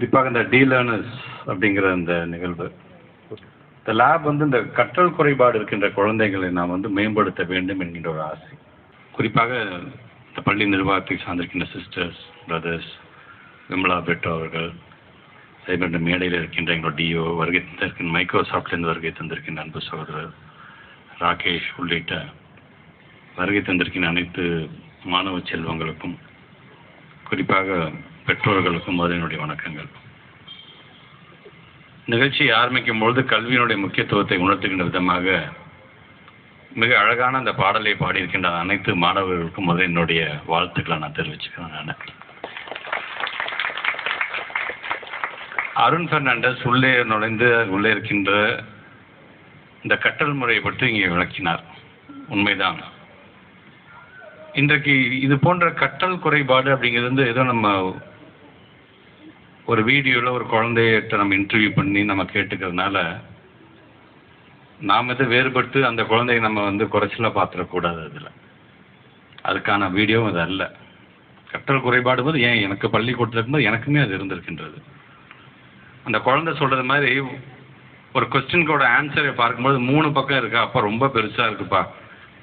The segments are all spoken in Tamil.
குறிப்பாக இந்த டீலர்னஸ் அப்படிங்கிற இந்த நிகழ்வு. இந்த லேப் வந்து இந்த கற்றல் குறைபாடு இருக்கின்ற குழந்தைகளை நாம் வந்து மேம்படுத்த வேண்டும் என்கின்ற ஒரு ஆசை. குறிப்பாக இந்த பள்ளி நிர்வாகத்தை சார்ந்திருக்கின்ற சிஸ்டர்ஸ் பிரதர்ஸ் விமலா பெட்டோ அவர்கள் சைபர் மேடையில் இருக்கின்ற எங்களோட டிஓ வருகை தந்திருக்கின்ற மைக்ரோசாஃப்ட்லேருந்து வருகை தந்திருக்கின்ற அன்பு சகோதரர் ராகேஷ் உள்ளிட்ட வருகை தந்திருக்கின்ற அனைத்து மாணவ செல்வங்களுக்கும் குறிப்பாக பெற்றோர்களுக்கும் அதனுடைய வணக்கங்கள். நிகழ்ச்சியை ஆரம்பிக்கும் பொழுது கல்வியினுடைய முக்கியத்துவத்தை உணர்த்துகின்ற விதமாக மிக அழகான அந்த பாடலை பாடியிருக்கின்ற அனைத்து மாணவர்களுக்கும் முதல் என்னுடைய வாழ்த்துக்களை நான் தெரிவிச்சுக்கிறேன் நான். அருண் பெர்னாண்டஸ் உள்ளே நுழைந்து உள்ளே இருக்கின்ற இந்த கற்றல் முறையை பற்றி இங்கே விளக்கினார். உண்மைதான். இன்றைக்கு இது போன்ற கற்றல் குறைபாடு அப்படிங்கிறது வந்து ஏதோ நம்ம ஒரு வீடியோவில் ஒரு குழந்தையிட்ட நம்ம இன்டர்வியூ பண்ணி நம்ம கேட்டுக்கிறதுனால நாம் இதை வேறுபட்டு அந்த குழந்தைய நம்ம வந்து குறைச்சலாக பார்த்துடக்கூடாது அதில். அதுக்கான வீடியோவும் அது அல்ல. கற்றல் குறைபாடு போது ஏன் எனக்கு பள்ளிக்கூடத்தில் இருக்கும்போது எனக்குமே அது இருந்திருக்கின்றது. அந்த குழந்தை சொல்கிறது மாதிரி ஒரு கொஸ்டின்கோட ஆன்சரை பார்க்கும்போது மூணு பக்கம் இருக்கா? அப்போ ரொம்ப பெருசாக இருக்குப்பா.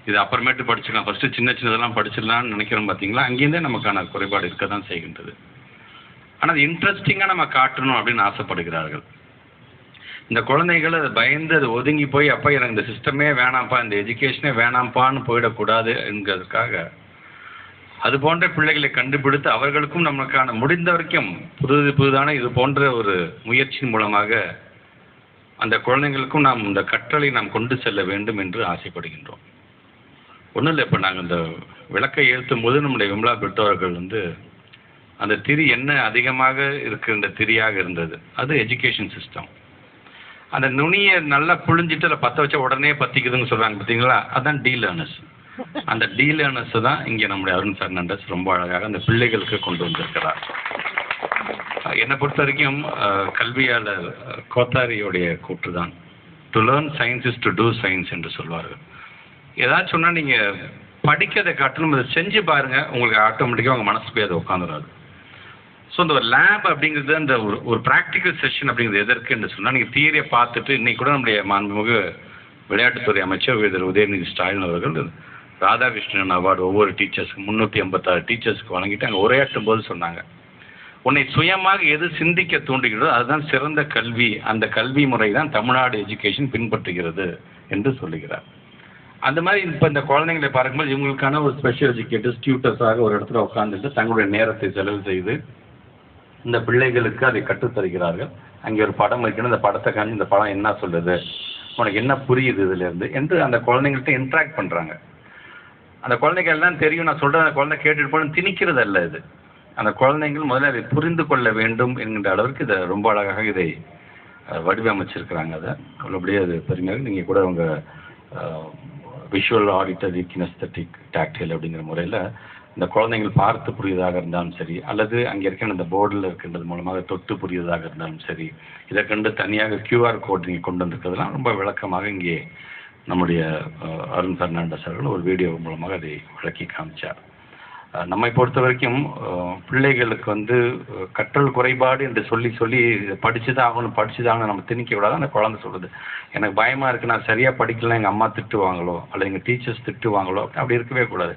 இது அப்புறமேட்டு படிச்சுக்கலாம். ஃபஸ்ட்டு சின்ன சின்னதெல்லாம் படிச்சிடலாம்னு நினைக்கிறோம் பார்த்தீங்களா அங்கேருந்தே நமக்கான குறைபாடு இருக்க தான் செய்கின்றது. ஆனால் அது இன்ட்ரெஸ்டிங்காக நம்ம காட்டணும் அப்படின்னு ஆசைப்படுகிறார்கள். இந்த குழந்தைகள் அதை பயந்து அது ஒதுங்கி போய் அப்போ எனக்கு இந்த சிஸ்டமே வேணாம்ப்பா இந்த எஜுகேஷனே வேணாம்ப்பான்னு போயிடக்கூடாது என்கிறதுக்காக அது போன்ற பிள்ளைகளை கண்டுபிடித்து அவர்களுக்கும் நமக்கான முடிந்த வரைக்கும் புது புதுதான இது போன்ற ஒரு முயற்சியின் மூலமாக அந்த குழந்தைங்களுக்கும் நாம் இந்த கற்றலை நாம் கொண்டு செல்ல வேண்டும் என்று ஆசைப்படுகின்றோம். ஒன்றும் இல்லை இப்போ நாங்கள் இந்த விளக்கை ஏற்றும் போது நம்முடைய விமலா பெற்றோர்கள் வந்து அந்த திரி என்ன அதிகமாக இருக்கின்ற திரியாக இருந்தது. அது எஜுகேஷன் சிஸ்டம் அந்த நுனியை நல்லா புழிஞ்சிட்டு அதை பற்ற வச்ச உடனே பற்றிக்குதுன்னு சொல்கிறாங்க பார்த்தீங்களா? அதுதான் டீ லேர்னர்ஸ் அந்த டீ லேர்னர்ஸ் தான் இங்கே நம்முடைய அருண் ஃபெர்னாண்டஸ் ரொம்ப அழகாக அந்த பிள்ளைகளுக்கு கொண்டு வந்திருக்கிறார். என்னை பொறுத்த வரைக்கும் கல்வியாளர் கோத்தாரியோடைய கூற்று தான். To learn science is to do science என்று சொல்வார்கள். ஏதாச்சும் சொன்னால் நீங்கள் படிக்கிறதை காட்டணும் அதை செஞ்சு பாருங்கள் உங்களுக்கு ஆட்டோமேட்டிக்காக உங்கள் மனசு போய் அதை உட்காந்துடாது ஸோ இந்த ஒரு லேப் அப்படிங்கிறது அந்த ஒரு ஒரு ப்ராக்டிக்கல் செஷன் அப்படிங்கிறது எதற்கு என்று சொன்னால் நீங்கள் தியரியை பார்த்துட்டு இன்னைக்கு கூட நம்முடைய மாண்புமிகு விளையாட்டுத்துறை அமைச்சர் வீரர் உதயநிதி ஸ்டாலின் அவர்கள் ராதாகிருஷ்ணன் அவார்டு ஒவ்வொரு டீச்சர்ஸ்க்கு முந்நூற்றி ஐம்பத்தாறு டீச்சர்ஸ்க்கு வழங்கிட்டு அங்கே உரையாற்றும் போது சொன்னாங்க. உன்னை சுயமாக எது சிந்திக்க தூண்டுகிறதோ அதுதான் சிறந்த கல்வி. அந்த கல்வி முறை தான் தமிழ்நாடு எஜுகேஷன் பின்பற்றுகிறது என்று சொல்லுகிறார். அந்த மாதிரி இப்போ இந்த குழந்தைங்களை பார்க்கும்போது இவங்களுக்கான ஒரு ஸ்பெஷல் எஜுகேட்டர்ஸ் டியூட்டர்ஸாக ஒரு இடத்துல உட்காந்துட்டு தங்களுடைய நேரத்தை செலவு செய்து இந்த பிள்ளைகளுக்கு அதை கற்றுத்தருகிறார்கள். அங்கே ஒரு படம் வைக்கணும். இந்த படத்தை காண்டி இந்த படம் என்ன சொல்லுது? உனக்கு என்ன புரியுது இதுலேருந்து? என்று அந்த குழந்தைங்கள்ட்ட இன்ட்ராக்ட் பண்ணுறாங்க அந்த குழந்தைகள் எல்லாம் தெரியும். நான் சொல்கிறேன் அந்த குழந்தை கேட்டுட்டு போன திணிக்கிறது அல்ல இது. அந்த குழந்தைங்கள் முதல்ல அதை புரிந்து கொள்ள வேண்டும் என்கின்ற அளவிற்கு இதை ரொம்ப அழகாக இதை வடிவமைச்சிருக்கிறாங்க அதை. அவ்வளோபடியே அது பெருமையாக நீங்கள் கூட உங்கள் விஷுவல் ஆடிட்டரி கினஸ்தட்டிக் டாக்டைல் அப்படிங்கிற முறையில் இந்த குழந்தைகள் பார்த்து புரியுதாக இருந்தாலும் சரி அல்லது அங்கே இருக்கிற அந்த போர்டில் இருக்கின்றது மூலமாக தொட்டு புரியதாக இருந்தாலும் சரி இதை கண்டு தனியாக கியூஆர் கோட் நீங்கள் கொண்டு வந்திருக்கிறதுலாம் ரொம்ப விளக்கமாக இங்கே நம்முடைய அருண் பெர்னாண்டஸ் அவர்கள் ஒரு வீடியோ மூலமாக அதை விளக்கி காமிச்சார். நம்மை பொறுத்த வரைக்கும் பிள்ளைகளுக்கு வந்து கற்றல் குறைபாடு என்று சொல்லி சொல்லி படித்து தான் ஆகணும் படித்து தான் ஆகணும் நம்ம திணிக்க கூடாது அந்த குழந்தை சொல்கிறது எனக்கு பயமாக இருக்குது நான் சரியாக படிக்கலாம் எங்கள் அம்மா திட்டுவாங்களோ அல்லது எங்கள் டீச்சர்ஸ் திட்டுவாங்களோ அப்படி இருக்கவே கூடாது.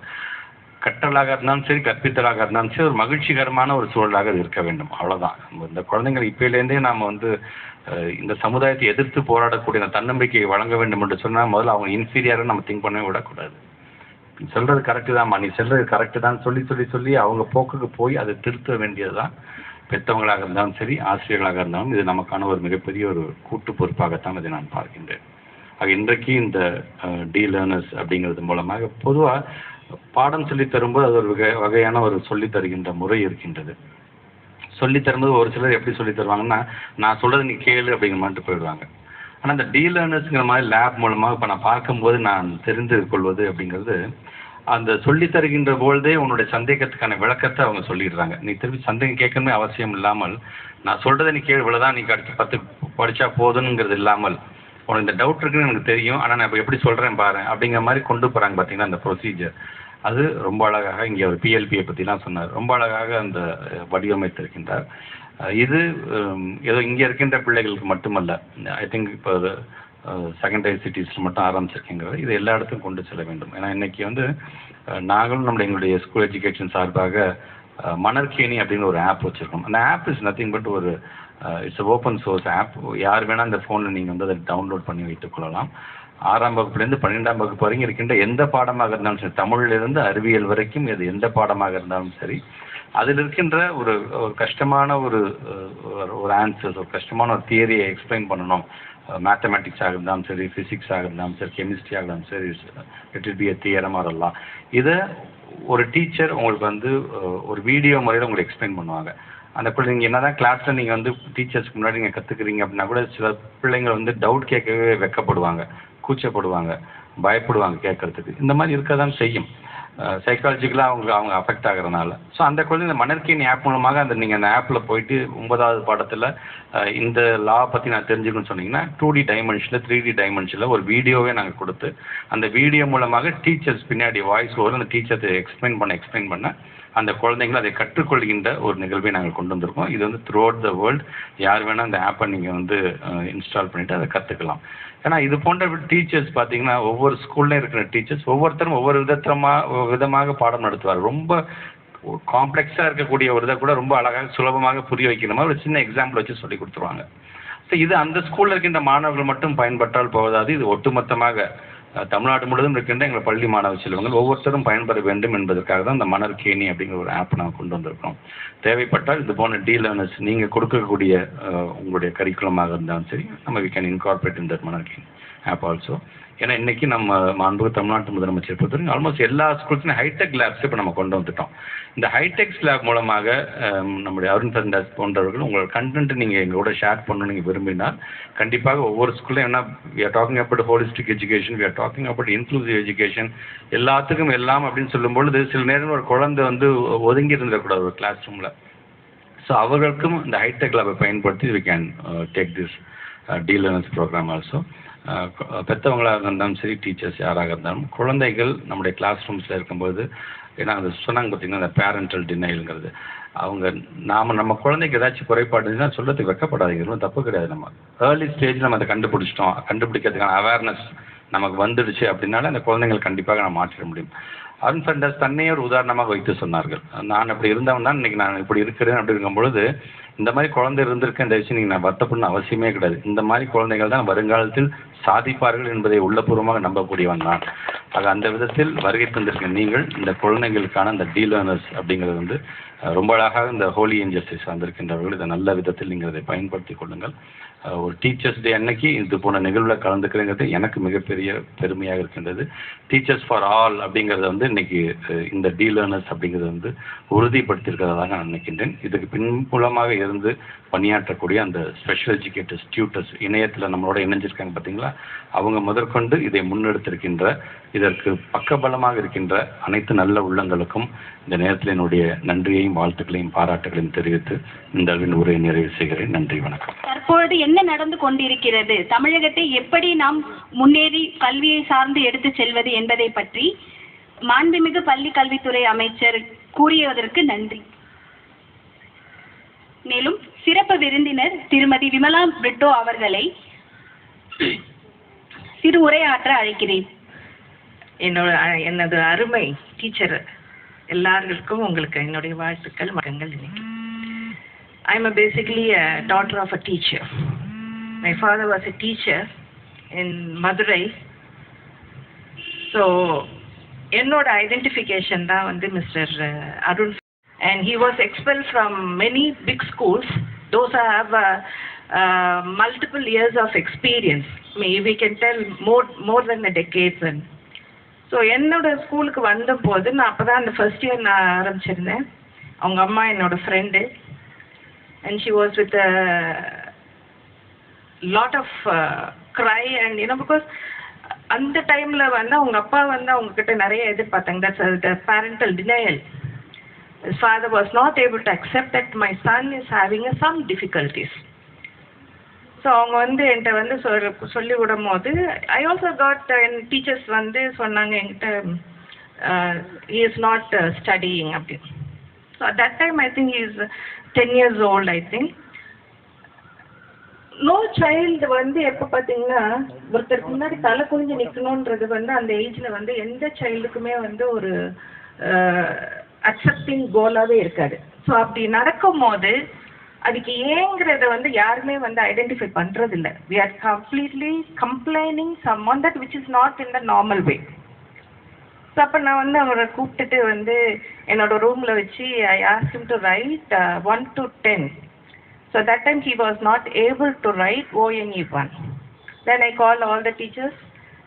கற்றலாக இருந்தாலும் சரி கற்பித்தலாக இருந்தாலும் சரி ஒரு மகிழ்ச்சிகரமான ஒரு சூழலாக அது இருக்க வேண்டும். அவ்வளோதான் இந்த குழந்தைங்களை இப்பயிலேருந்தே நாம் வந்து இந்த சமுதாயத்தை எதிர்த்து போராடக்கூடிய அந்த தன்னம்பிக்கையை வழங்க வேண்டும் என்று சொன்னால் முதல்ல அவங்க இன்ஃபீரியராக நம்ம திங்க் பண்ணவே விடக்கூடாது. சொல்றது சொல்கிறது கரெக்டு தான்மா. நீ சொல்கிறது கரெக்டு தான் சொல்லி சொல்லி சொல்லி அவங்க போக்குக்கு போய் அதை திருத்த வேண்டியது தான் பெற்றவங்களாக இருந்தாலும் சரி ஆசிரியர்களாக இருந்தாலும் இது நமக்கான ஒரு மிகப்பெரிய ஒரு கூட்டு பொறுப்பாகத்தான் இதை நான் பார்க்கின்றேன். ஆக இன்றைக்கு இந்த டி லேர்னர்ஸ் அப்படிங்கிறது மூலமாக பொதுவாக பாடம் சொல்லித் தரும்போது அது ஒரு வகை வகையான ஒரு சொல்லித் தருகின்ற முறை இருக்கின்றது. சொல்லித் தரும்போது ஒரு சிலர் எப்படி சொல்லித் தருவாங்கன்னா நான் சொல்கிறத நீ கேளு அப்படிங்கிற மாதிரி போயிடுவாங்க. ஆனால் இந்த டீலர்னஸ்ங்கிற மாதிரி லேப் மூலமாக இப்போ நான் பார்க்கும்போது நான் தெரிந்து கொள்வது அப்படிங்கிறது அந்த சொல்லி தருகின்ற பொழுதே உன்னுடைய சந்தேகத்துக்கான விளக்கத்தை அவங்க சொல்லிடுறாங்க. நீ திருப்பி சந்தேகம் கேட்கணுமே அவசியம் இல்லாமல் நான் சொல்கிறத நீ கேள்வி இவ்வளோதான் நீ கடிச்சு பத்து படித்தா போதுங்கிறது இல்லாமல் உனக்கு இந்த டவுட் இருக்குன்னு எனக்கு தெரியும். ஆனால் நான் இப்போ எப்படி சொல்கிறேன் பாரு. அப்படிங்கிற மாதிரி கொண்டு போகிறாங்க பார்த்தீங்கன்னா அந்த ப்ரொசீஜர் அது ரொம்ப அழகாக இங்கே ஒரு பிஎல்பியை பற்றிலாம் சொன்னார். ரொம்ப அழகாக அந்த வடிவமைத்திருக்கின்றார். இது ஏதோ இங்கே இருக்கின்ற பிள்ளைகளுக்கு மட்டுமல்ல. ஐ திங்க் இப்போ செகண்டரி சிட்டிஸில் மட்டும் ஆரம்பிச்சிருக்கேங்கிறது இது எல்லா இடத்துக்கும் கொண்டு செல்ல வேண்டும். ஏன்னா இன்றைக்கி வந்து நாங்களும் நம்முடைய எங்களுடைய ஸ்கூல் எஜுகேஷன் சார்பாக மணற்கேணி அப்படின்னு ஒரு ஆப் வச்சுருக்கோம். அந்த ஆப் இஸ் நத்திங் பட் ஒரு இட்ஸ் ஓப்பன் சோர்ஸ் ஆப் யார் வேணால் அந்த ஃபோனில் நீங்கள் வந்து அதை டவுன்லோட் பண்ணி வைத்துக் கொள்ளலாம். ஆறாம் வகுப்புலேருந்து பன்னிரெண்டாம் வகுப்பு வரைக்கும் இருக்கின்ற எந்த பாடமாக இருந்தாலும் சரி தமிழிலிருந்து அறிவியல் வரைக்கும் இது எந்த பாடமாக இருந்தாலும் சரி அதில் இருக்கின்ற ஒரு ஒரு கஷ்டமான ஒரு ஒரு- ஒரு ஆன்சர்ஸ் ஒரு கஷ்டமான ஒரு தியரியை எக்ஸ்பிளைன் பண்ணணும். Uh, மேத்தமெட்டிக்ஸாக இருந்தாலும் சரி ஃபிசிக்ஸாக இருந்தாலும் சரி கெமிஸ்ட்ரியாக இருந்தாலும் சரி இட் இல் பி எ தியரமாக இருக்கலாம் இதை ஒரு டீச்சர் உங்களுக்கு வந்து uh, ஒரு வீடியோ முறையில் உங்களுக்கு எக்ஸ்பிளைன் பண்ணுவாங்க. அந்த குழந்தைங்க என்னதான் கிளாஸில் நீங்கள் வந்து டீச்சர்ஸ்க்கு முன்னாடி நீங்கள் கற்றுக்குறீங்க அப்படின்னா கூட சில பிள்ளைங்க வந்து டவுட் கேட்கவே வெக்கப்படுவாங்க கூச்சப்படுவாங்க பயப்படுவாங்க கேட்கறதுக்கு. இந்த மாதிரி இருக்க தான் செய்யும் சைக்காலஜிக்கலாக அவங்க அவங்க அஃபெக்ட் ஆகுறதுனால. ஸோ அந்த குழந்தை இந்த ஆப் மூலமாக அந்த நீங்கள் அந்த ஆப்பில் போயிட்டு ஒன்பதாவது பாடத்தில் இந்த லா பற்றி நான் தெரிஞ்சுக்கணும்னு சொன்னீங்கன்னா டூ டி டைமென்ஷனில் த்ரீ டி டைமென்ஷனில் ஒரு வீடியோவே நாங்கள் கொடுத்து அந்த வீடியோ மூலமாக டீச்சர்ஸ் பின்னாடி வாய்ஸ் ஓவர் அந்த டீச்சர்ஸ் எக்ஸ்பிளைன் பண்ண எக்ஸ்பிளைன் பண்ண அந்த குழந்தைங்களும் அதை கற்றுக்கொள்கின்ற ஒரு நிகழ்வை நாங்கள் கொண்டு வந்திருக்கோம். இது வந்து த்ரூ அவுட் த வேர்ல்டு யார் வேணால் அந்த ஆப்பை நீங்கள் வந்து இன்ஸ்டால் பண்ணிவிட்டு அதை கற்றுக்கலாம் ஏன்னா இது போன்ற டீச்சர்ஸ் பார்த்தீங்கன்னா ஒவ்வொரு ஸ்கூல்லையும் இருக்கிற டீச்சர்ஸ் ஒவ்வொருத்தரும் ஒவ்வொரு விதத்தமாக விதமாக பாடம் நடத்துவார். ரொம்ப காம்ப்ளெக்ஸாக இருக்கக்கூடிய ஒரு இதை கூட ரொம்ப அழகாக சுலபமாக புரிய வைக்கிற மாதிரி ஒரு சின்ன எக்ஸாம்பிள் வச்சு சொல்லி கொடுத்துருவாங்க. ஸோ இது அந்த ஸ்கூலில் இருக்கின்ற மாணவர்கள் மட்டும் பயன்பட்டால் போதாது. இது ஒட்டுமொத்தமாக தமிழ்நாடு முழுவதும் இருக்கின்ற எங்கள் பள்ளி மாணவ செல்வங்கள் ஒவ்வொருத்தரும் பயன்பெற வேண்டும் என்பதற்காக தான் இந்த மணற்கேணி அப்படிங்கிற ஒரு ஆப் நாங்கள் கொண்டு வந்திருக்கோம் தேவைப்பட்டால் இது போன டி லேர்னர்ஸ் நீங்கள் கொடுக்கக்கூடிய உங்களுடைய கரிக்குலமாக இருந்தாலும் சரி நம்ம வி கேன் இன்கார்பரேட் இந்த மணற்கேணி ஆப் ஆல்சோ ஏன்னா இன்னைக்கு நம்ம மாண்பு தமிழ்நாட்டு முதலமைச்சர் பொறுத்தவரைக்கும் ஆல்மோஸ்ட் எல்லா ஸ்கூல்ஸ்லையும் ஹைடெக் லேப்ஸ் இப்போ நம்ம கொண்டு வந்துட்டோம். இந்த ஹைடெக் லேப் மூலமாக நம்முடைய அருண் சந்தாஸ் போன்றவர்கள் உங்களோட கண்டென்ட் நீங்கள் எங்களோட ஷேர் பண்ணணும் நீங்கள் விரும்பினால் கண்டிப்பாக ஒவ்வொரு ஸ்கூல்லையும் என்ன we are talking about holistic education we are talking about inclusive education எல்லாத்துக்கும் எல்லாம் அப்படின்னு சொல்லும்பொழுது சில நேரம் ஒரு குழந்தை வந்து ஒதுங்கி இருந்துடக்கூடாது ஒரு கிளாஸ் ரூமில் ஸோ அவர்களுக்கும் இந்த ஹைடெக் லேபை பயன்படுத்தி we can take this D learners program also பெற்றவங்களாக இருந்தாலும் சரி டீச்சர்ஸ் யாராக இருந்தாலும் குழந்தைகள் நம்முடைய கிளாஸ் ரூம்ஸில் இருக்கும்போது ஏன்னா அது சொன்னாங்க பார்த்தீங்கன்னா அந்த பேரண்டல் டினைல்ங்கிறது அவங்க நாம் நம்ம குழந்தைக்கு ஏதாச்சும் குறைபாடு இருந்துச்சுன்னா சொல்கிறதுக்கு வெக்கப்படாதீங்க. ஒன்றும் தப்பு கிடையாது நம்ம. ஏர்லி ஸ்டேஜ் நம்ம அதை கண்டுபிடிச்சிட்டோம். கண்டுபிடிக்கிறதுக்கான அவேர்னஸ் நமக்கு வந்துடுச்சு அப்படின்னால அந்த குழந்தைங்களை கண்டிப்பாக நம்ம மாற்றிட முடியும். அருண் ஃபெண்டர்ஸ் தன்னையே ஒரு உதாரணமாக வைத்து சொன்னார்கள். நான் அப்படி இருந்தவன் தான் இன்னைக்கு நான் இப்படி இருக்கிறேன் அப்படி இருக்கும் பொழுது இந்த மாதிரி குழந்தை இருந்திருக்கேன் இந்த விஷயம் நீங்கள் நான் வருத்தப்படணும் அவசியமே கிடையாது. இந்த மாதிரி குழந்தைகள் தான் வருங்காலத்தில் சாதிப்பார்கள் என்பதை உள்ளபூர்வமாக நம்பக்கூடியவன் நான். ஆக அந்த விதத்தில் வருகை தந்திருக்க நீங்கள் இந்த குழந்தைகளுக்கான அந்த டீ அப்படிங்கிறது வந்து ரொம்ப அழகாக இந்த ஹோலி ஏஞ்சல்ஸை சார்ந்திருக்கின்றவர்கள் இதை நல்ல விதத்தில் நீங்கள் அதை பயன்படுத்தி கொள்ளுங்கள். ஒரு டீச்சர்ஸ் டே அன்னைக்கு இது போன நிகழ்வில் கலந்துக்கிறேங்கிறது எனக்கு மிகப்பெரிய பெருமையாக இருக்கின்றது. டீச்சர்ஸ் ஃபார் ஆல் அப்படிங்கிறத வந்து இன்னைக்கு இந்த டீ லேர்னர்ஸ் அப்படிங்கிறது வந்து உறுதிப்படுத்தியிருக்கிறதாக நான் நினைக்கின்றேன். இதுக்கு பின்புலமாக இருந்து பணியாற்றக்கூடிய அந்த ஸ்பெஷல் எஜுகேட்டர்ஸ் டியூட்டர்ஸ் இணையத்தில் நம்மளோட இணைஞ்சிருக்காங்க பார்த்தீங்களா அவங்க முதற்கொண்டு இதை முன்னெடுத்திருக்கின்ற இதற்கு பக்கபலமாக இருக்கின்ற அனைத்து நல்ல உள்ளங்களுக்கும் இந்த நேரத்தில் என்னுடைய நன்றியையும் வாழ்த்துக்களையும் பாராட்டுகளையும் தெரிவித்து இந்த அளவின் உரையை நிறைவு செய்கிறேன். நன்றி வணக்கம். தற்பொழுது என்ன நடந்து கொண்டிருக்கிறது? தமிழகத்தை எப்படி நாம் முன்னேறி கல்வியை சார்ந்து எடுத்து செல்வது என்பதை பற்றி மாண்புமிகு பள்ளி கல்வித்துறை அமைச்சர் கூறியதற்கு நன்றி. மேலும் சிறப்பு விருந்தினர் திருமதி விமலா பிரிட்டோ அவர்களை சிறு உரையாற்ற அழைக்கிறேன். என்னோட அ- எனது அருமை டீச்சர் எல்லாருக்கும் உங்களுக்கு என்னுடைய வாழ்த்துக்கள் வணக்கங்கள் இன்னைக்கு I am basically a daughter of a teacher my father was a teacher in Madurai so என்னோட ஐடென்டிஃபிகேஷன் தான் வந்து mister Arun and he was expelled from many big schools those who have uh, uh, multiple years of experience maybe we can tell more more than a decades and So என்னோட ஸ்கூலுக்கு வந்தபோது நான் அப்போ தான் அந்த ஃபர்ஸ்ட் இயர் நான் ஆரம்பிச்சிருந்தேன். அவங்க அம்மா என்னோட friend and she was with lot of cry and you know because அந்த டைமில் வந்து அவங்க அப்பா வந்து அவங்கக்கிட்ட நிறைய எதிர்பார்த்தாங்க. That's the parental denial father was not able to accept that my son is having some difficulties. So அவங்க வந்து என்கிட்ட வந்து சொல் சொல்லி விடும் போது ஐ ஆல்சோ காட் என் டீச்சர்ஸ் வந்து சொன்னாங்க என்கிட்ட uh, is not not uh, studying அப்படி. So that time I think is ten years old I think no child வந்து எப்போ பார்த்தீங்கன்னா ஒருத்தருக்கு முன்னாடி தலை குனிஞ்சு நிற்கணுன்றது வந்து அந்த ஏஜில் வந்து எந்த சைல்டுக்குமே வந்து ஒரு uh, அக்செப்டிங் கோலாகவே இருக்காது. ஸோ அப்படி நடக்கும் போது அதுக்கு ஏங்கிறத வந்து யாருமே வந்து ஐடென்டிஃபை பண்ணுறதில்ல we are completely complaining some one that which is not in the normal way so அப்போ நான் வந்து அவரை கூப்பிட்டுட்டு வந்து என்னோட ரூமில் வச்சு I ask him to write one to ten so that time he was not able to write O N E one then I call all the teachers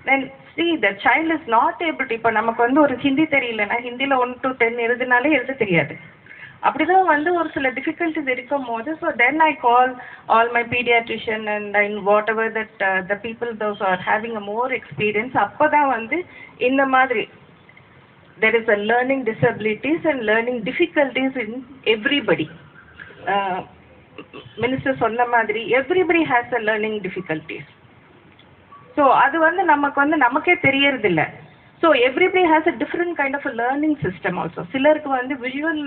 then see the child is not able to இப்போ நமக்கு வந்து ஒரு ஹிந்தி தெரியலன்னா ஹிந்தியில் ஒன் டு டென் எழுதுனாலே எழுத தெரியாது. அப்படிதான் வந்து ஒரு சில டிஃபிகல்ட்டிஸ் இருக்கும் போது so then I call all my pediatrician and I whatever that the people those are having a more experience அப்போ தான் வந்து இந்த மாதிரி there is a learning disabilities and learning difficulties in everybody minister சொன்ன மாதிரி everybody has a learning difficulties so அது வந்து நமக்கு வந்து நமக்கே தெரியறதில்ல. So everybody has a different kind of learning system also சிலருக்கு வந்து விஜுவல்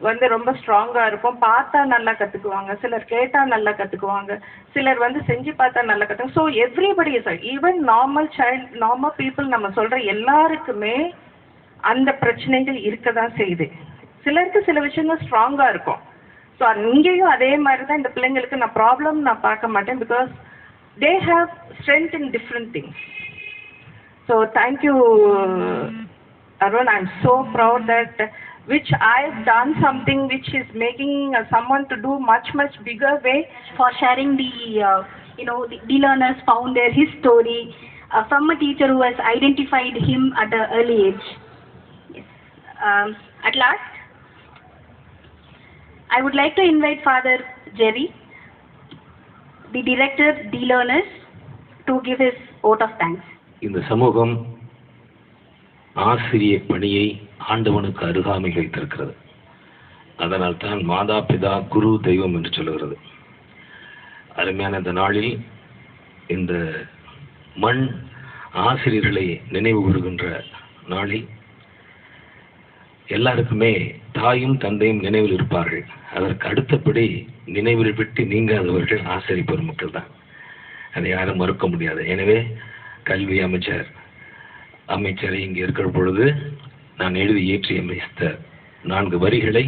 வந்து ரொம்ப ஸ்ட்ராங்காக இருக்கும் பார்த்தா நல்லா கற்றுக்குவாங்க சிலர் கேட்டால் நல்லா கற்றுக்குவாங்க சிலர் வந்து செஞ்சு பார்த்தா நல்லா கற்றுக்கும் so everybody is even normal child normal people நம்ம சொல்கிற எல்லாருக்குமே அந்த பிரச்சனைகள் இருக்க தான் செய்யுது. சிலருக்கு சில விஷயங்கள் ஸ்ட்ராங்காக இருக்கும். ஸோ இங்கேயும் அதே மாதிரி தான் இந்த பிள்ளைங்களுக்கு நான் ப்ராப்ளம் நான் பார்க்க மாட்டேன் because they have strength in different things So thank you, uh, Arun. I'm so proud that which I've done something which is making uh, someone to do much much bigger way for sharing the uh, you know the, the, learners founder his story uh, from a teacher who has identified him at an early age. Yes. Um, at last, I would like to invite Father Jerry, the director, the learners, to give his vote of thanks. இந்த சமூகம் ஆசிரிய பணியை ஆண்டவனுக்கு அருகாமை வைத்திருக்கிறது. அதனால் தான் மாதா பிதா குரு தெய்வம் என்று சொல்லுகிறது. அருமையான இந்த நாளில் இந்த மண் ஆசிரியர்களை நினைவு கூறுகின்ற நாளில் எல்லாருக்குமே தாயும் தந்தையும் நினைவில் இருப்பார்கள். அதற்கு அடுத்தபடி நினைவில் விட்டு நீங்காதவர்கள் ஆசிரியர் பெருமக்கள் தான். அதை யாரும் மறுக்க முடியாது. எனவே கல்வி அமைச்சர் அமைச்சரை இங்கே இருக்கிற பொழுது நான் எழுதி ஏற்றி அமைத்த நான்கு வரிகளை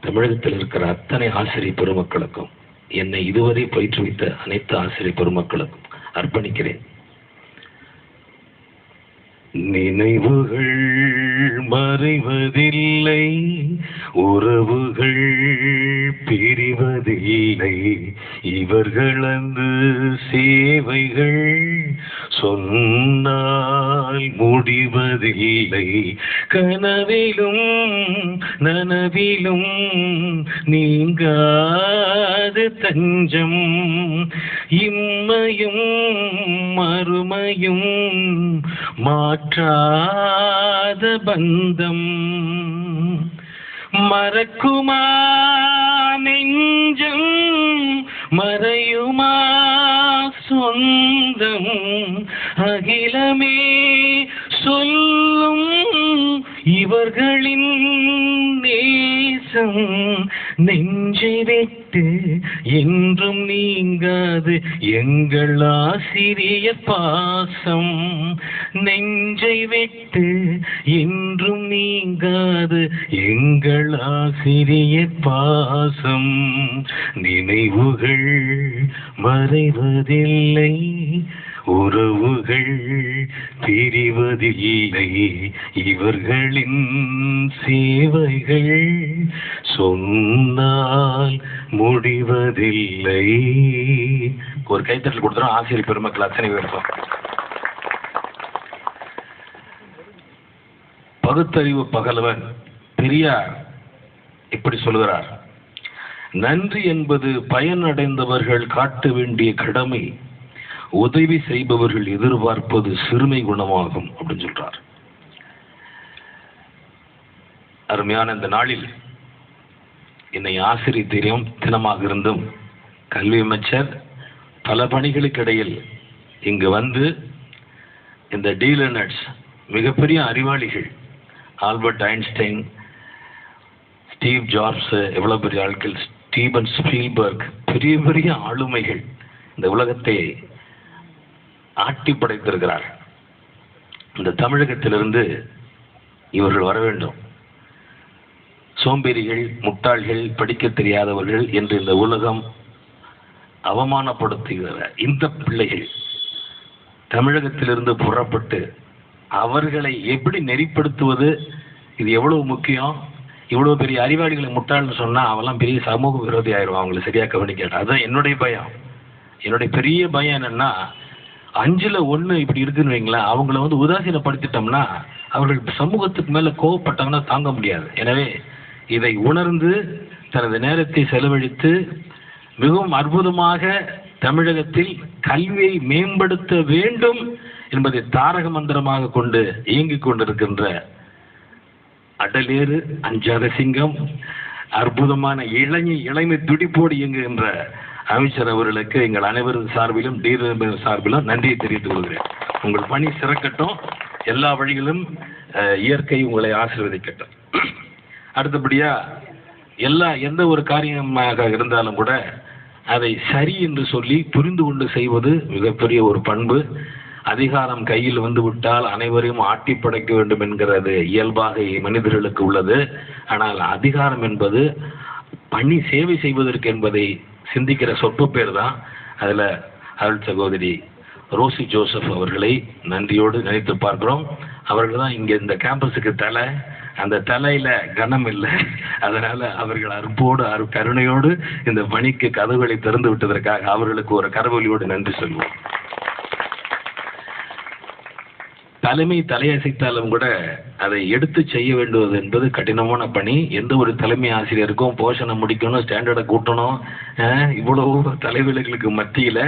தமிழகத்தில் இருக்கிற அத்தனை ஆசிரியர் பெருமக்களுக்கும் என்னை இதுவரை பயிற்றுவித்த அனைத்து ஆசிரியர் பெருமக்களுக்கும் அர்ப்பணிக்கிறேன். நினைவுகள் மறைவதில்லை உறவுகள் பிரிவதில்லை. இவர்களது சேவைகள் சொன்னால் முடிவதில்லை. கனவிலும் நனவிலும் நீங்காது தஞ்சம். இம்மையும் மறுமையும் மாற்றாத பந்தம் மறக்குமா நெஞ்சம் மறையுமா சொந்தம் அகிலமே சொல்லும் இவர்களின் நேசம் நெஞ்சை விட்டு என்றும் நீங்காது எங்கள் ஆசிரிய பாசம். நெஞ்சை விட்டு என்றும் நீங்காது எங்கள் ஆசிரிய பாசம். நினைவுகள் மறைவதில்லை. உறவுகள் பிரிவதில்லை இவர்களின் சேவைகள் சொன்னால் முடிவதில்லை. ஒரு கைத்தட்டல் கொடுத்துரும் ஆசிரியர் பெருமக்கள் அத்தனை பேருக்கும் பகுத்தறிவு பகலவன் பெரியார் இப்படி சொல்கிறார் நன்றி என்பது பயனடைந்தவர்கள் காட்ட வேண்டிய கடமை உதவி செய்பவர்கள் எதிர்பார்ப்பது சிறுமை குணமாகும் அப்படின்னு சொல்றார். அருமையான இந்த நாளில் என்னை ஆசிரியர் தெரியும் தினமாக இருந்தும் கல்வி அமைச்சர் பல பணிகளுக்கு இடையில் இங்கு வந்து இந்த டீலர்னட்ஸ் மிகப்பெரிய அறிவாளிகள் ஆல்பர்ட் ஐன்ஸ்டைன் ஸ்டீவ் ஜாப்ஸ் எவ்வளவு பெரிய ஆட்கள் ஸ்டீபன் ஸ்பீல்பர்க் பெரிய பெரிய ஆளுமைகள் இந்த உலகத்தை ஆட்டி படைத்திருக்கிறார். இந்த தமிழகத்திலிருந்து இவர்கள் வர வேண்டும். சோம்பேறிகள் முட்டாள்கள் படிக்க தெரியாதவர்கள் என்று இந்த உலகம் அவமானப்படுத்துகிற இந்த பிள்ளைகள் தமிழகத்திலிருந்து புறப்பட்டு அவர்களை எப்படி நெறிப்படுத்துவது இது எவ்வளவு முக்கியம்? இவ்வளவு பெரிய அறிவாளிகளை முட்டாள்னு சொன்னா அவெல்லாம் பெரிய சமூக விரோதி ஆயிடுவான் அவங்களை சரியா கவனிக்க அதுதான் என்னுடைய பயம். என்னுடைய பெரிய பயம் என்னன்னா அஞ்சுல ஒண்ணு இப்படி இருக்குன்னு வைங்களேன் அவங்கள வந்து உதாசீனப்படுத்திட்டோம்னா அவர்கள் சமூகத்துக்கு மேல கோவப்பட்டாங்கன்னா தாங்க முடியாது. எனவே இதை உணர்ந்து தனது நேரத்தை செலவழித்து மிகவும் அற்புதமாக தமிழகத்தில் கல்வியை மேம்படுத்த வேண்டும் என்பதை தாரக மந்திரமாக கொண்டு இயங்கிக் கொண்டிருக்கின்ற அடலேறு அஞ்சாத சிங்கம் அற்புதமான இளைஞ இளமை துடிப்போடு இயங்குகின்ற அமைச்சர் அவர்களுக்கு எங்கள் அனைவரது சார்பிலும் டீரர் சார்பிலும் நன்றியை தெரிவித்துக் கொள்கிறேன். உங்கள் பணி சிறக்கட்டும். எல்லா வழிகளிலும் இயற்கை உங்களை ஆசீர்வதிக்கட்டும். அடுத்தபடியா எல்லா எந்த ஒரு காரியமாக இருந்தாலும் கூட அதை சரி என்று சொல்லி புரிந்து கொண்டு செய்வது மிகப்பெரிய ஒரு பண்பு. அதிகாரம் கையில் வந்து விட்டால் அனைவரையும் ஆட்டி படைக்க வேண்டும் என்கிறது இயல்பாக மனிதர்களுக்கு உள்ளது. ஆனால் அதிகாரம் என்பது பணி சேவை செய்வதற்கு என்பதை சிந்திக்கிற சொற்ப பேர் தான் அதில் அருள் சகோதரி ரோசி ஜோசப் அவர்களை நன்றியோடு நினைத்து பார்க்கிறோம். அவர்கள் தான் இங்கே இந்த கேம்பஸுக்கு தலை. அந்த தலையில கனம் இல்லை. அதனால அவர்கள் அருப்போடு அரு கருணையோடு இந்த பணிக்கு கதவுகளை திறந்து விட்டதற்காக அவர்களுக்கு ஒரு கரவொலியோடு நன்றி சொல்வோம். தலைமை தலையசைத்தாலும் கூட அதை எடுத்து செய்ய வேண்டுவது என்பது கடினமான பணி. எந்த ஒரு தலைமை ஆசிரியருக்கும் போஷணம் முடிக்கணும் ஸ்டாண்டர்டை கூட்டணும் இவ்வளவு தலைவர்களுக்கு மத்தியில்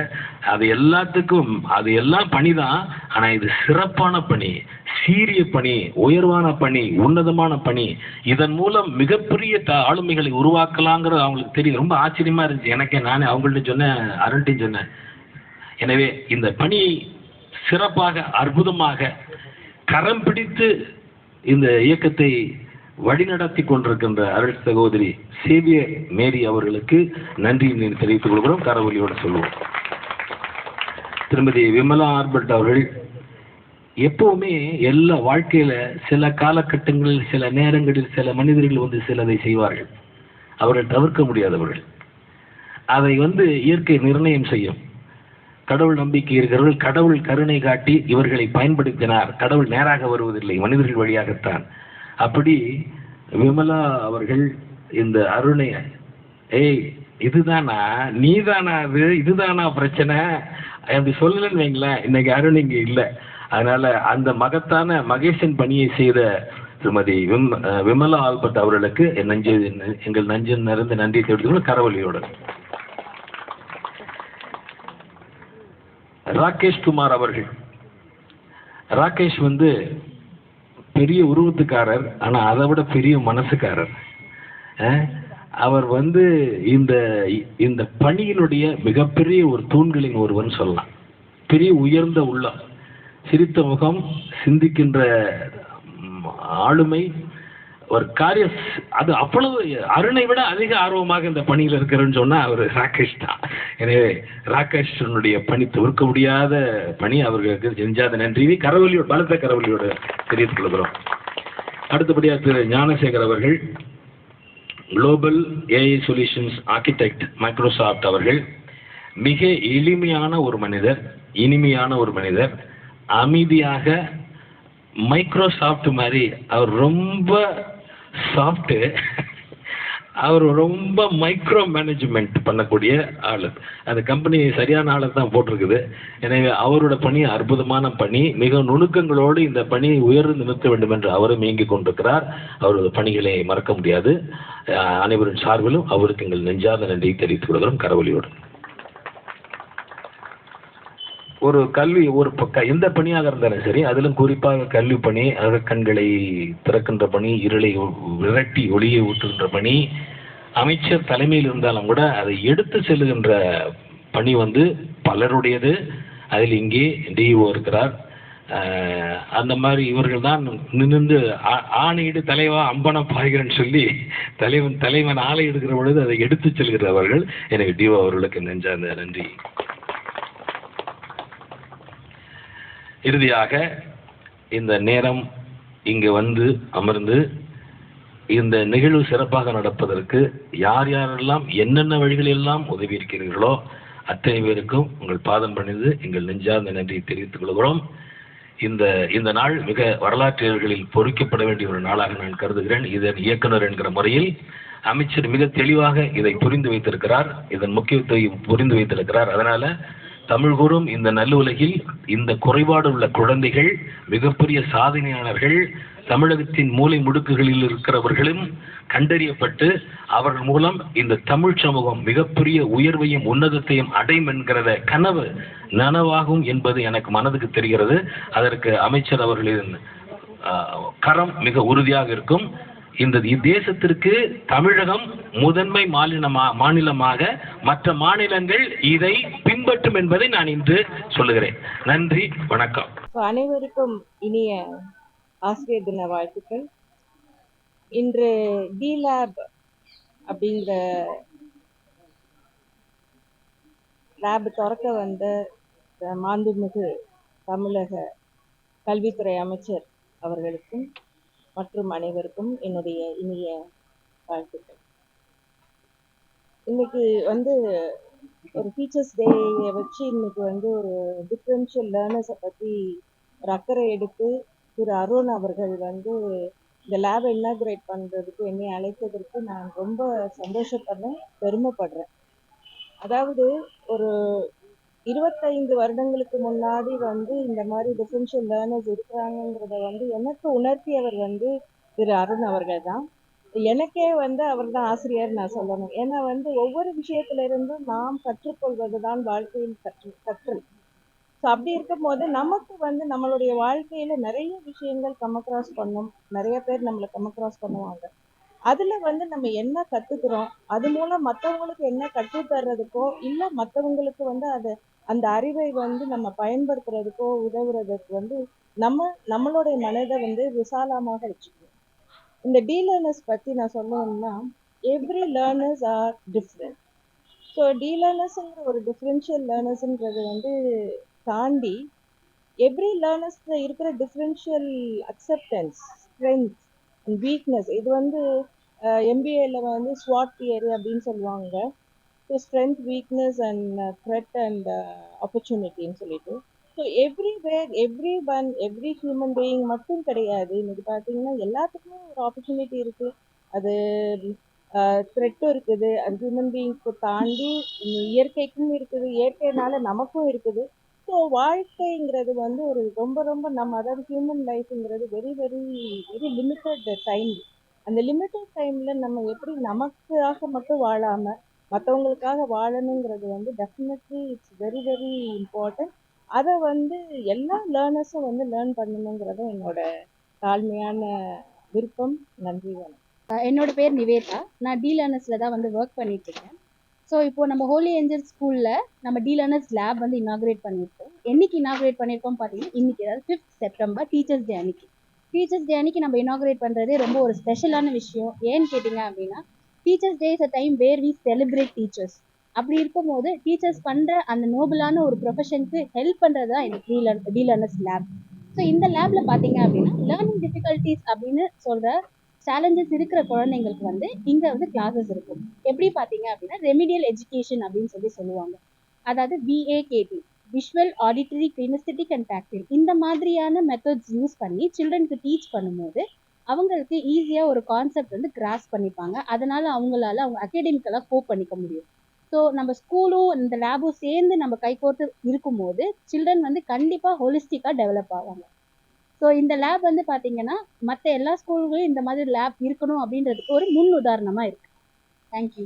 அது எல்லாத்துக்கும் அது எல்லாம் பணி தான் ஆனால் இது சிறப்பான பணி சீரிய பணி உயர்வான பணி உன்னதமான பணி. இதன் மூலம் மிகப்பெரிய த ஆளுமைகளை உருவாக்கலாங்கிறது அவங்களுக்கு தெரியும். ரொம்ப ஆச்சரியமாக இருந்துச்சு. எனக்கே நானே அவங்கள்ட்ட சொன்னேன் அருள்கிட்டையும் சொன்னேன். எனவே இந்த பணியை சிறப்பாக அற்புதமாக கரம் பிடித்து இந்த இயக்கத்தை வழிநடத்தி கொண்டிருக்கின்ற அருள் சகோதரி சேவியர் மேரி அவர்களுக்கு நன்றி தெரிவித்துக் கொள்கிறோம். கரவொலியோடு சொல்லுவோம். திருமதி விமலா ஆர்பர்ட் அவர்கள் எப்பவுமே எல்லா வாழ்க்கையில சில காலகட்டங்களில் சில நேரங்களில் சில மனிதர்கள் வந்து சிலதை செய்வார்கள். அவர்கள் தவிர்க்க முடியாதவர்கள். அதை வந்து இயற்கை நிர்ணயம் செய்யும். கடவுள் நம்பிக்கை இருக்கிறவர்கள் கடவுள் கருணை காட்டி இவர்களை பயன்படுத்தினார். கடவுள் நேராக வருவதில்லை மனிதர்கள் வழியாகத்தான். அப்படி விமலா அவர்கள் இந்த அருணை ஏய் இதுதானா? நீதானா அது இதுதானா பிரச்சனை? அப்படி சொல்லலன்னு வைங்களேன் இன்னைக்கு அருண் இங்க இல்லை. அதனால அந்த மகத்தான மகேசன் பணியை செய்த திருமதி விம் விமலா ஆல்பர்ட் அவர்களுக்கு என் நஞ்சு எங்கள் நஞ்சு நிறைந்த நன்றி தெரிவித்துக்கொண்டு கரவழியோட ராகேஷ் குமார் அவர்கள். ராகேஷ் வந்து பெரிய உருவத்துக்காரர் ஆனால் அதை விட பெரிய மனசுக்காரர். அவர் வந்து இந்த இந்த பணியினுடைய மிகப்பெரிய ஒரு தூண்களின் ஒருவன் சொல்லலாம். பெரிய உயர்ந்த உள்ளம் சிரித்த முகம் சிந்திக்கின்ற ஆளுமை ஒரு காரிய அது அவ்வளவு அருணை விட அதிக ஆர்வமாக இந்த பணியில் இருக்கிறேன்னு சொன்னால் அவர் ராகேஷ் தான். எனவே ராகேஷனுடைய பணி தவிர்க்க முடியாத பணி அவர்களுக்கு செஞ்சாத நன்றி. கரவலியோட பலத்த கரவலியோட தெரிவித்துக் கொள்கிறோம். அடுத்தபடியாக திரு ஞானசேகர் அவர்கள் global AI solutions architect Microsoft அவர்கள் மிக எளிமையான ஒரு மனிதர் இனிமையான ஒரு மனிதர் அமைதியாக மைக்ரோசாஃப்ட் மாதிரி அவர் ரொம்ப சாஃப்ட்டு அவர் ரொம்ப மைக்ரோ மேனேஜ்மெண்ட் பண்ணக்கூடிய ஆள். அந்த கம்பெனி சரியான ஆளை தான் போட்டிருக்குது. எனவே அவரோட பணி அற்புதமான பணி. மிக நுணுக்கங்களோடு இந்த பணி உயர்ந்து நிறுத்த வேண்டும் என்று அவரும் இயங்கிக் கொண்டிருக்கிறார். அவரது பணிகளை மறக்க முடியாது. அனைவரின் சார்பிலும் அவருக்கு எங்கள் நெஞ்சாத நன்றியை தெரிவித்துக் கொள்கிறோம். கரவொலியோடு ஒரு கல்வி ஒரு எந்த பணியாக இருந்தாலும் சரி அதிலும் குறிப்பாக கல்வி பணி அகக்கண்களை திறக்கின்ற பணி இருளை விரட்டி ஒளியை ஊற்றுகின்ற பணி அமைச்சர் தலைமையில் இருந்தாலும் கூட அதை எடுத்து செல்லுகின்ற பணி வந்து பலருடையது. அதில் இங்கே டிஇஓ இருக்கிறார். அந்த மாதிரி இவர்கள் தான் நின்று ஆணையிடு தலைவா அம்பனம் பாய்கிறேன்னு சொல்லி தலைவன் தலைவன் ஆலை எடுக்கிற பொழுது அதை எடுத்துச் செல்கிறவர்கள் எனக்கு டிஓ அவர்களுக்கு நெஞ்சார்ந்த நன்றி. இறுதியாக இந்த நேரம் இங்கு வந்து அமர்ந்து இந்த நிகழ்வு சிறப்பாக நடப்பதற்கு யார் யாரெல்லாம் என்னென்ன வழிகளெல்லாம் உதவி இருக்கிறீர்களோ அத்தனை பேருக்கும் உங்கள் பாதம் பணிந்து எங்கள் நெஞ்சார்ந்த நன்றியை தெரிவித்துக் கொள்கிறோம். இந்த இந்த நாள் மிக வரலாற்றியர்களில் பொறிக்கப்பட வேண்டிய ஒரு நாளாக நான் கருதுகிறேன். இதன் இயக்குனர் என்கிற முறையில் அமைச்சர் மிக தெளிவாக இதை புரிந்து வைத்திருக்கிறார். இதன் முக்கியத்துவம் புரிந்து வைத்திருக்கிறார். அதனால தமிழ் கூறும் இந்த நல்லுலகில் இந்த குறைபாடு உள்ள குழந்தைகள் மிகப்பெரிய சாதனையாளர்கள் தமிழகத்தின் மூலை முடுக்குகளில் இருக்கிறவர்களும் கண்டறியப்பட்டு அவர்கள் மூலம் இந்த தமிழ் சமூகம் மிகப்பெரிய உயர்வையும் உன்னதத்தையும் அடையும் என்கிறத கனவு நனவாகும் என்பது எனக்கு மனதுக்கு தெரிகிறது. அதற்கு அமைச்சர் அவர்களின் கரம் மிக உறுதியாக இருக்கும். இந்த தேசத்திற்கு தமிழகம் முதன்மை மாநிலமா மாநிலமாக மற்ற மாநிலங்கள் இதை பின்பற்றும் என்பதை நான் இன்று சொல்லுகிறேன். நன்றி வணக்கம். அனைவருக்கும் இனிய ஆசிரியர் தின வாழ்த்துக்கள். இன்று டி லேப் அப்படிங்கிற லேப் திறக்க வந்த மாண்புமிகு தமிழக கல்வித்துறை அமைச்சர் அவர்களுக்கும் மற்றும் அனைவருக்கும் என்னுடைய இனிய வாழ்த்துக்கள். இன்னைக்கு வந்து ஒரு டீச்சர்ஸ் டேயை வச்சு இன்னைக்கு வந்து ஒரு டிஃப்ரென்ஷியல் லேர்னர்ஸை பற்றி ஒரு அக்கறை எடுத்து திரு அருண் அவர்கள் வந்து இந்த லேபை இனாகிரேட் பண்ணுறதுக்கு என்னை அழைத்ததற்கு நான் ரொம்ப சந்தோஷப்படுறேன் பெருமைப்படுறேன். அதாவது ஒரு இருபத்தைந்து வருடங்களுக்கு முன்னாடி வந்து இந்த மாதிரி டிஃப்ரென்ஷியல் லேர்னர்ஸ் இருக்கிறாங்கங்கிறத வந்து எனக்கு உணர்த்தியவர் வந்து திரு அருண் அவர்கள் தான். எனக்கே வந்து அவர் தான் ஆசிரியர் நான் சொல்லணும். ஏன்னா வந்து ஒவ்வொரு விஷயத்துல இருந்தும் நாம் கற்றுக்கொள்வது தான் வாழ்க்கையின் கற்று கற்றல் ஸோ அப்படி இருக்கும்போது நமக்கு வந்து நம்மளுடைய வாழ்க்கையில நிறைய விஷயங்கள் கம் அக்ராஸ் பண்ணும். நிறைய பேர் நம்மளை கம் அக்ராஸ் பண்ணுவாங்க. அதுல வந்து நம்ம என்ன கத்துக்கிறோம்? அது மூலம் மற்றவங்களுக்கு என்ன கற்றுத்தர்றதுக்கோ தர்றதுக்கோ இல்ல மற்றவங்களுக்கு வந்து அதை அந்த அறிவை வந்து நம்ம பயன்படுத்துறதுக்கோ உதவுறதுக்கு வந்து நம்ம நம்மளுடைய மனதை வந்து விசாலமாக வச்சுக்கணும். இந்த டி லேர்னர்ஸ் நான் சொல்லணும்னா every learners are different so D ஒரு டிஃப்ரென்ஷியல் லேர்னர்ஸுன்றது வந்து தாண்டி எவ்ரி லேர்னர்ஸில் இருக்கிற differential acceptance strength and weakness இது வந்து எம்பிஏல வந்து ஸ்வாட் தியரி அப்படின்னு சொல்லுவாங்க. So strength weakness and threat and ஆப்பர்ச்சுனிட்டின்னு சொல்லிட்டு. So everywhere every one every human being மட்டும் கிடையாது. இன்னைக்கு பார்த்தீங்கன்னா எல்லாத்துக்குமே ஒரு ஆப்பர்ச்சுனிட்டி இருக்கு. அது த்ரெட்டும் இருக்குது. அது ஹியூமன் பீயிங்க்கு தாண்டி இயற்கைக்கும் இருக்குது. இயற்கைனால நமக்கும் இருக்குது. ஸோ வாழ்க்கைங்கிறது வந்து ஒரு ரொம்ப ரொம்ப நம்ம அதாவது human லைஃப்ங்கிறது very very very limited time அந்த லிமிட்டட் டைமில் நம்ம எப்படி நமக்காக மட்டும் வாழாமல் மற்றவங்களுக்காக வாழணுங்கிறது வந்து definitely it's very very important அதை வந்து எல்லா லேர்னர்ஸும் வந்து லேர்ன் பண்ணணுங்கிறது என்னோட தாழ்மையான விருப்பம். நன்றி வணக்கம். என்னோட பேர் நிவேதா. நான் டி லேர்னர்ஸில் தான் வந்து ஒர்க் பண்ணிட்டு இருக்கேன் ஸோ இப்போ நம்ம ஹோலி ஏஞ்சல் ஸ்கூலில் நம்ம டி லேர்னர்ஸ் லேப் வந்து இனாகிரேட் பண்ணியிருக்கோம். என்னைக்கு இனாகிரேட் பண்ணியிருக்கோம் பார்த்தீங்கன்னா இன்னைக்கு அதாவது ஃபிஃப்த் செப்டம்பர் டீச்சர்ஸ் டே அன்னைக்கு. டீச்சர்ஸ் டே அன்னைக்கு நம்ம இனாகிரேட் பண்ணுறதே ரொம்ப ஒரு ஸ்பெஷலான விஷயம். ஏன்னு கேட்டிங்க அப்படின்னா teachers day is a time where we celebrate teachers அப்படி இருக்கும்போது டீச்சர்ஸ் பண்ற அந்த நோபலான ஒரு ப்ரொஃபஷனுக்கு ஹெல்ப் பண்றது தான் இந்த D learn learners lab so இந்த லேப்ல பார்த்தீங்க அப்படின்னா லேர்னிங் டிஃபிகல்ட்டிஸ் அப்படின்னு சொல்ற சேலஞ்சஸ் இருக்கிற குழந்தைங்களுக்கு வந்து இங்க வந்து கிளாஸஸ் இருக்கும். எப்படி பாத்தீங்க அப்படின்னா ரெமிடியல் எஜுகேஷன் அப்படின்னு சொல்லி சொல்லுவாங்க. அதாவது VAKT visual auditory kinesthetic and tactile இந்த மாதிரியான மெத்தட்ஸ் யூஸ் பண்ணி சில்ட்ரனுக்கு டீச் பண்ணும்போது அவங்களுக்கு ஈஸியா ஒரு கான்செப்ட் வந்து கிராஸ் பண்ணிப்பாங்க. அதனால அவங்களால அவங்க அகாடமிக்கெல்லாம் கோப் பண்ணிக்க முடியும். ஸோ நம்ம ஸ்கூலும் இந்த லேபும் சேர்ந்து நம்ம கைகோர்த்து இருக்கும்போது சில்ட்ரன் வந்து கண்டிப்பாக ஹோலிஸ்டிக்காக டெவலப் ஆவாங்க. ஸோ இந்த லேப் வந்து பார்த்தீங்கன்னா மற்ற எல்லா ஸ்கூல்களையும் இந்த மாதிரி லேப் இருக்கணும் அப்படின்றதுக்கு ஒரு முன் உதாரணமாக இருக்கு தேங்க்யூ